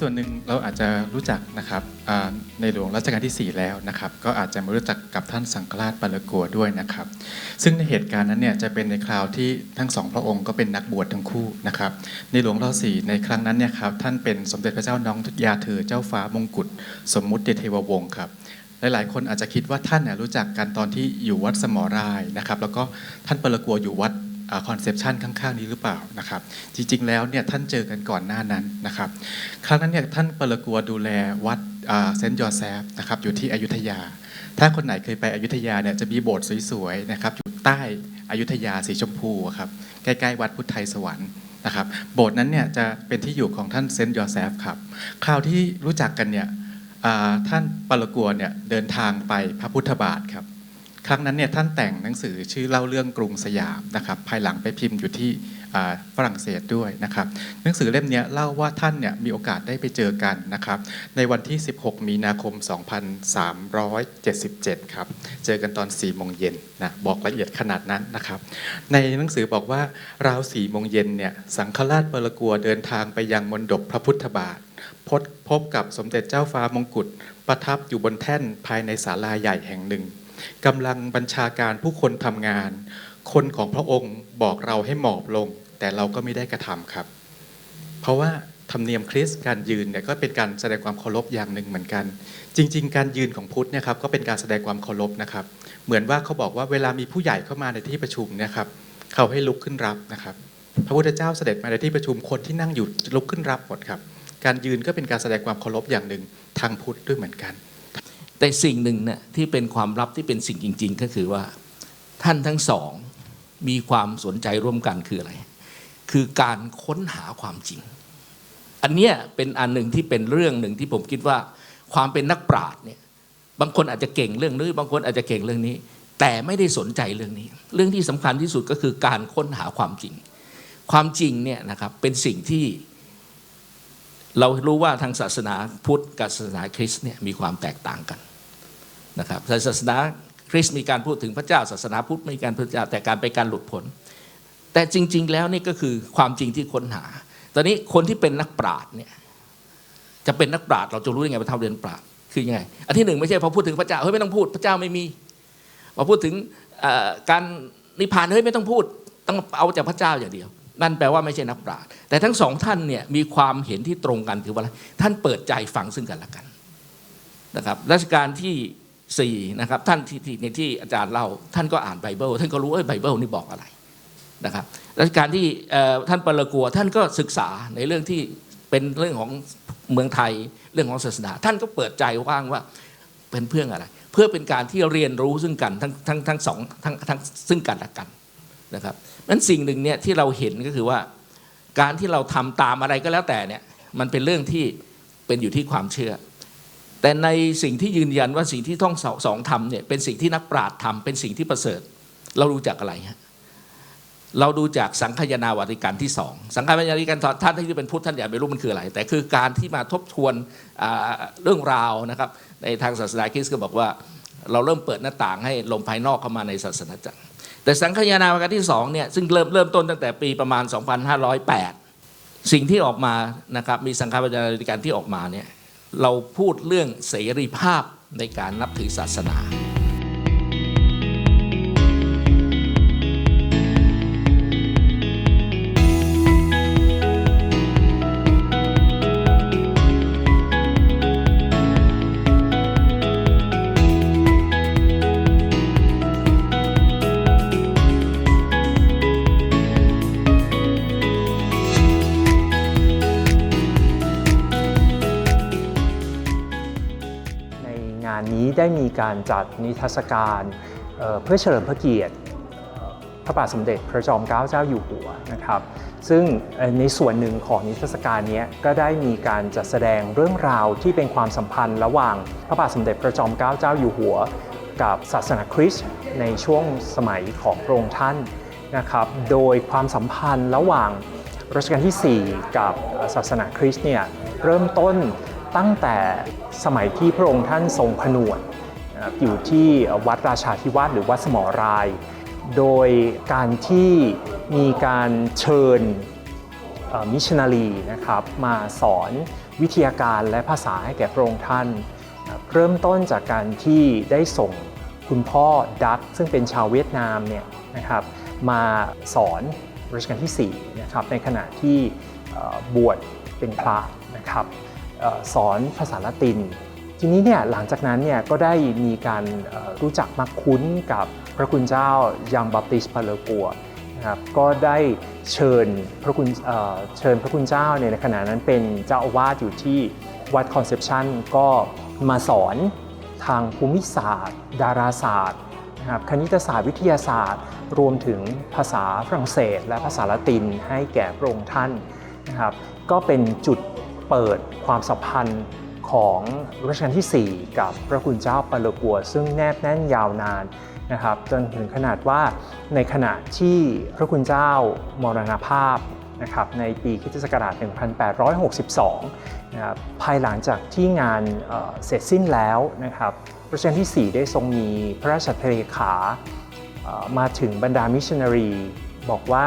ส่วนหนึ่งเราอาจจะรู้จักนะครับในหลวงรัชกาลที่ 4 แล้วนะครับ ก็อาจจะมารู้จักกับท่านสังฆราชปาลกัวด้วยนะครับ ซึ่งในเหตุการณ์นั้นเนี่ยจะเป็นในคราวที่ทั้งสองพระองค์ก็เป็นนักบวชทั้งคู่นะครับ ในหลวงรัชกาลที่สี่ในครั้งนั้นเนี่ยครับท่านเป็นสมเด็จพระเจ้าน้องยาเธอเจ้าฟ้ามงกุฎสมมุติเทววงศ์ครับหลายๆ คนอาจจะคิดว่าท่านเนี่ยรู้จักกันตอนที่อยู่วัดสมอรายนะครับ แล้วก็ท่านปาลกัวอยู่วัด คอนเซปชันข้าง ๆ นี้หรือเปล่านะครับ จริง ๆ แล้วเนี่ยท่านเจอกันก่อนหน้านั้นนะครับ ครั้งนั้นเนี่ยท่านปาลกัวดูแลวัดเซนต์ยอแซฟนะครับอยู่ที่อยุธยา ถ้าคนไหนเคยไปอยุธยาเนี่ยจะมีโบสถ์สวยๆนะครับอยู่ใต้อยุธยาสีชมพูครับใกล้ๆวัดพุทธไทยสวรรค์นะครับโบสถ์นั้นเนี่ยจะเป็นที่อยู่ของท่านเซนต์ยอแซฟครับคราวที่รู้จักกันเนี่ยท่านปาลกัวเนี่ยเดินทางไปพระพุทธบาทครับ ครั้งนั้นเนี่ยท่านแต่งหนังสือชื่อเล่าเรื่องกรุงสยามนะครับภายหลังไปพิมพ์อยู่ที่ฝรั่งเศสด้วยนะครับหนังสือเล่มนี้เล่าว่าท่านเนี่ยมีโอกาสได้ไปเจอกันนะครับในวันที่ 16 มีนาคม 2377 ครับ เจอกันตอน 4 โมงเย็นนะบอกละเอียดขนาดนั้นนะครับ ในหนังสือบอกว่าราว 4 โมงเย็นเนี่ยสังฆราชเปรกัวเดินทางไปยังมณฑปพระพุทธบาทพบกับสมเด็จเจ้าฟ้ามงกุฎประทับอยู่บนแท่นภายในศาลาใหญ่แห่งหนึ่ง กำลังบัญชาการผู้คนทำงาน คนของพระองค์บอกเราให้หมอบลง แต่เราก็ไม่ได้กระทำครับ เพราะว่าธรรมเนียมคริสต์การยืนเนี่ยก็เป็นการแสดงความเคารพอย่างหนึ่งเหมือนกัน จริง ๆ การยืนของพุทธเนี่ยครับก็เป็นการแสดงความเคารพนะครับ เหมือนว่าเขาบอกว่าเวลามีผู้ใหญ่เข้ามาในที่ประชุมเนี่ยครับเขาให้ลุกขึ้นรับนะครับ พระพุทธเจ้าเสด็จมาในที่ประชุมคนที่นั่งอยู่ลุกขึ้นรับหมดครับ การยืนก็เป็นการแสดงความเคารพอย่างหนึ่งทางพุทธด้วยเหมือนกัน แต่สิ่งหนึ่งเนี่ยที่เป็นความลับที่เป็นสิ่งจริง ๆ ก็คือว่า ท่านทั้งสองมีความสนใจร่วมกันคืออะไร คือการค้นหาความจริง อันเนี้ยเป็นอันหนึ่งที่เป็นเรื่องหนึ่งที่ผมคิดว่า ความเป็นนักปราชญ์เนี่ยบางคนอาจจะเก่งเรื่องนี้บางคนอาจจะเก่งเรื่องนี้ แต่ไม่ได้สนใจเรื่องนี้ เรื่องที่สำคัญที่สุดก็คือการค้นหาความจริง ความจริงเนี่ยนะครับเป็นสิ่งที่เรารู้ว่าทางศาสนาพุทธกับศาสนาคริสต์เนี่ยมีความแตกต่างกัน นะครับศาสนาคริสต์มีการพูดถึงพระเจ้า ศาสนาพุทธมีการพระเจ้าแต่การไปการหลุดพ้นแต่จริง ๆ แล้วนี่ก็คือความจริงที่ค้นหา ตอนนี้คนที่เป็นนักปราชญ์เนี่ยจะเป็นนักปราชญ์เราจะรู้ยังไงว่าเท่าเรียนปราชญ์คือยังไงอันที่หนึ่งไม่ใช่พอพูดถึงพระเจ้าเฮ้ยไม่ต้องพูดพระเจ้าไม่มีพอพูดถึงการนิพพานเฮ้ยไม่ต้องพูดต้องเอาจากพระเจ้าอย่างเดียว นั่นแปลว่าไม่ใช่นักปราชญ์แต่ทั้งสองท่านเนี่ยมีความเห็นที่ตรงกันคือว่าอะไรท่านเปิดใจฟังซึ่งกันและกันนะครับรัชกาลที่ สี่นะครับท่านที่ที่ในที่อาจารย์เล่าท่านก็อ่านไบเบิลท่านก็รู้ว่าไบเบิลนี่บอกอะไรนะครับรัชกาลที่ท่านปรกัวท่านก็ศึกษาในเรื่องที่เป็นเรื่องของเมืองไทยเรื่องของศาสนา ท่านก็เปิดใจว่างว่าเป็นเพื่ออะไร เพื่อเป็นการที่เรียนรู้ซึ่งกันทั้งทั้งทั้งสองทั้งทั้งซึ่งกันและกันนะครับนั้นสิ่งหนึ่งเนี่ยที่เราเห็นก็คือว่า การที่เราทำตามอะไรก็แล้วแต่เนี่ยมันเป็นเรื่องที่เป็นอยู่ที่ความเชื่อ แต่ในสิ่งที่ยืนยันว่าสิ่งที่ต้องสองทำเนี่ยเป็นสิ่งที่นักปราชญ์ทำเป็นสิ่งที่ประเสริฐ เรารู้จักอะไรฮะเราดูจากสังคายนาวาติการที่สองสังคายนาวาติการท่านที่เป็นพุทธท่านอยากไม่รู้มันคืออะไร แต่คือการที่มาทบทวนเรื่องราวนะครับ ในทางศาสนาคริสต์ก็บอกว่าเราเริ่มเปิดหน้าต่างให้ลมภายนอกเข้ามาในศาสนาจักร แต่สังคายนาวาติการที่สองเนี่ยซึ่งเริ่มเริ่มต้นตั้งแต่ปีประมาณ 2508 สิ่งที่ออกมานะครับมีสังฆานาธิการที่ออกมาเนี่ย เราพูดเรื่องเสรีภาพในการนับถือศาสนา ได้มีการจัดนิทรรศการเพื่อเฉลิมพระเกียรติพระบาทสมเด็จพระจอมเกล้าเจ้าอยู่หัวนะครับ ซึ่งในส่วนหนึ่งของนิทรรศการนี้ก็ได้มีการจัดแสดงเรื่องราวที่เป็นความสัมพันธ์ระหว่างพระบาทสมเด็จพระจอมเกล้าเจ้าอยู่หัว กับศาสนาคริสต์ในช่วงสมัยของพระองค์ท่านนะครับ โดยความสัมพันธ์ระหว่างรัชกาลที่ 4 กับศาสนาคริสต์เนี่ยเริ่มต้น ตั้งแต่สมัยที่พระองค์ท่านทรงผนวดอยู่ที่วัดราชาธิวาสหรือวัดสมอราย โดยการที่มีการเชิญมิชนารีนะครับมาสอนวิทยาการและภาษาให้แก่พระองค์ท่าน เริ่มต้นจากการที่ได้ส่งคุณพ่อดัตซึ่งเป็นชาวเวียดนามเนี่ยนะครับมาสอนรัชกาลที่4นะครับในขณะที่บวชเป็นพระนะครับ สอนภาษาละติน ทีนี้เนี่ยหลังจากนั้นเนี่ยก็ได้มีการรู้จักมักคุ้นกับพระคุณเจ้ายังบัพติสปาเลกัวนะครับก็ได้เชิญพระคุณเเชิญพระคุณเจ้าเนี่ยในขณะนั้นเป็นเจ้าอาวาสอยู่ที่วัดคอนเซปชันก็มาสอนทางภูมิศาสตร์ ดาราศาสตร์นะครับคณิตศาสตร์วิทยาศาสตร์ รวมถึงภาษาฝรั่งเศส และภาษาละตินให้แก่พระองค์ท่านนะครับก็เป็นจุด เปิดความสัมพันธ์ของรัชกาลที่ 4 กับพระคุณเจ้าปาเลกัว ซึ่งแนบแน่นยาวนานนะครับจนถึงขนาดว่าในขณะที่พระคุณเจ้ามรณภาพนะครับในปีคริสตศักราช1862นะครับภายหลังจากที่งานเเสร็จสิ้นแล้วนะครับรัชกาลที่ 4 ได้ทรงมีพระราชทเลขามาถึงบรรดามิชชันนารี บอกว่า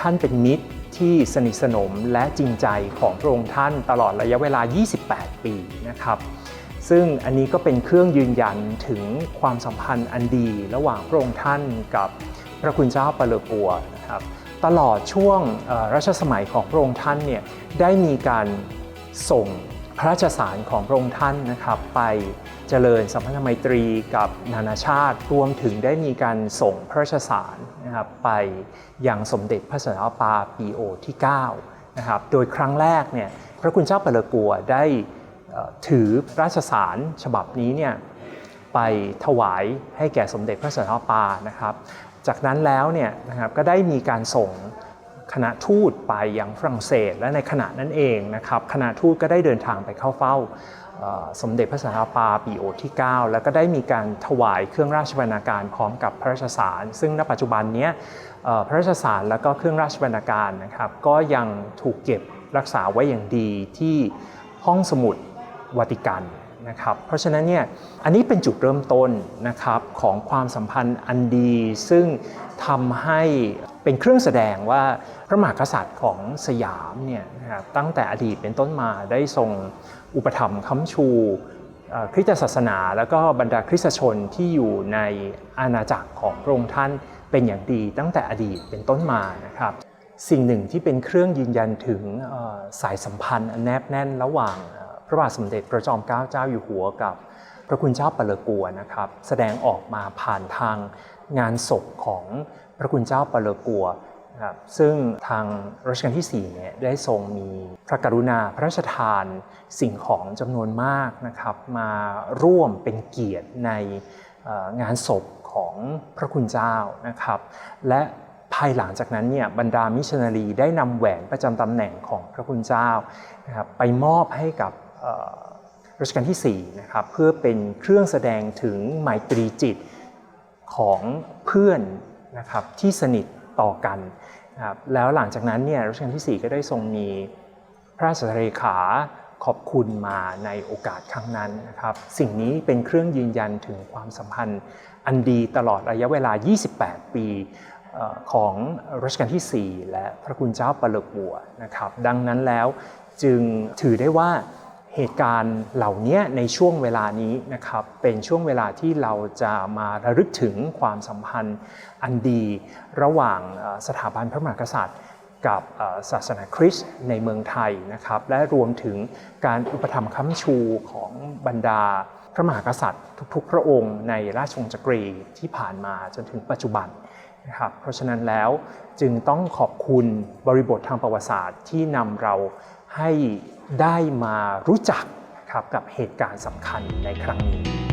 ท่านเป็นมิตร ที่สนิทสนมและจริงใจของพระองค์ท่านตลอดระยะเวลา 28 ปีนะครับ ซึ่งอันนี้ก็เป็นเครื่องยืนยันถึงความสัมพันธ์อันดีระหว่างพระองค์ท่านกับพระคุณเจ้าปเลอปัวนะครับ ตลอดช่วงรัชสมัยของพระองค์ท่านเนี่ยได้มีการส่ง พระราชสารของพระองค์ท่านนะครับ ไปเจริญสัมพันธไมตรีกับนานาชาติ รวมถึงได้มีการส่งพระราชสารนะครับไปยังสมเด็จพระสันตะปาปีโอที่9นะครับโดยครั้งแรกเนี่ยพระคุณเจ้าปาเลกัวได้ถือราชสารฉบับนี้เนี่ยไปถวายให้แก่สมเด็จพระสันตะปานะครับ จากนั้นแล้วเนี่ยนะครับก็ได้มีการส่ง คณะทูตไปยังฝรั่งเศส และในขณะนั้นเองนะครับคณะทูตก็ได้เดินทางไปเข้าเฝ้าสมเด็จพระสันตะปาปีโอที่ 9 แล้วก็ได้มีการถวายเครื่องราชบรรณาการพร้อมกับพระราชสาร ซึ่งณปัจจุบันนี้พระราชสารแล้วก็เครื่องราชบรรณาการนะครับก็ยังถูกเก็บรักษาไว้อย่างดีที่ห้องสมุดวาติกันนะครับเพราะฉะนั้นเนี่ยอันนี้เป็นจุดเริ่มต้นนะครับของความสัมพันธ์อันดี ซึ่งทำให้ เป็นเครื่องแสดงว่าพระมหากษัตริย์ของสยามเนี่ยนะครับตั้งแต่อดีตเป็นต้นมาได้ทรงอุปถัมภ์ค้ำชูคริสตศาสนา แล้วก็บรรดาคริสตชนที่อยู่ในอาณาจักรของพระองค์ท่านเป็นอย่างดีตั้งแต่อดีตเป็นต้นมานะครับสิ่งหนึ่งที่เป็นเครื่องยืนยันถึงสายสัมพันธ์แนบแน่นระหว่างพระบาทสมเด็จพระจอมเกล้าเจ้าอยู่หัวกับพระคุณเจ้าปเลกัวนะครับ แสดงออกมาผ่านทางงานศพของ พระคุณเจ้าปเลอกัวนะครับซึ่งทางรัชกาลที่4เนี่ยได้ทรงมีพระกรุณาพระราชทานสิ่งของจำนวนมากนะครับมาร่วมเป็นเกียรติในงานศพของพระคุณเจ้านะครับ และภายหลังจากนั้นเนี่ยบรรดามิชนารีได้นำแหวนประจำตำแหน่งของพระคุณเจ้านะครับไปมอบให้กับรัชกาลที่4นะครับเพื่อเป็นเครื่องแสดงถึงไมตรีจิตของเพื่อน นะครับที่สนิทต่อกันนะครับแล้วหลังจากนั้นเนี่ยรัชกาลที่ 4 ก็ได้ทรงมีพระราชเลขาขอบคุณมาในโอกาสครั้งนั้นนะครับสิ่งนี้เป็นเครื่องยืนยันถึงความสัมพันธ์อันดีตลอดระยะเวลา 28 ปีของรัชกาลที่ 4 และพระคุณเจ้าปลกบัวนะครับดังนั้นแล้วจึงถือได้ว่า เหตุการณ์เหล่านี้ในช่วงเวลานี้นะครับเป็นช่วงเวลาที่เราจะมาระลึกถึงความสัมพันธ์อันดีระหว่างสถาบันพระมหากษัตริย์ กับศาสนาคริสต์ในเมืองไทยนะครับและรวมถึงการอุปถัมภ์ค้ำชูของบรรดาพระมหากษัตริย์ ทุกๆ พระองค์ในราชวงศ์จักรีที่ผ่านมาจนถึงปัจจุบันนะครับเพราะฉะนั้นแล้วจึงต้องขอบคุณบริบททางประวัติศาสตร์ที่นำเราให้ ได้มารู้จักครับกับเหตุการณ์สำคัญในครั้งนี้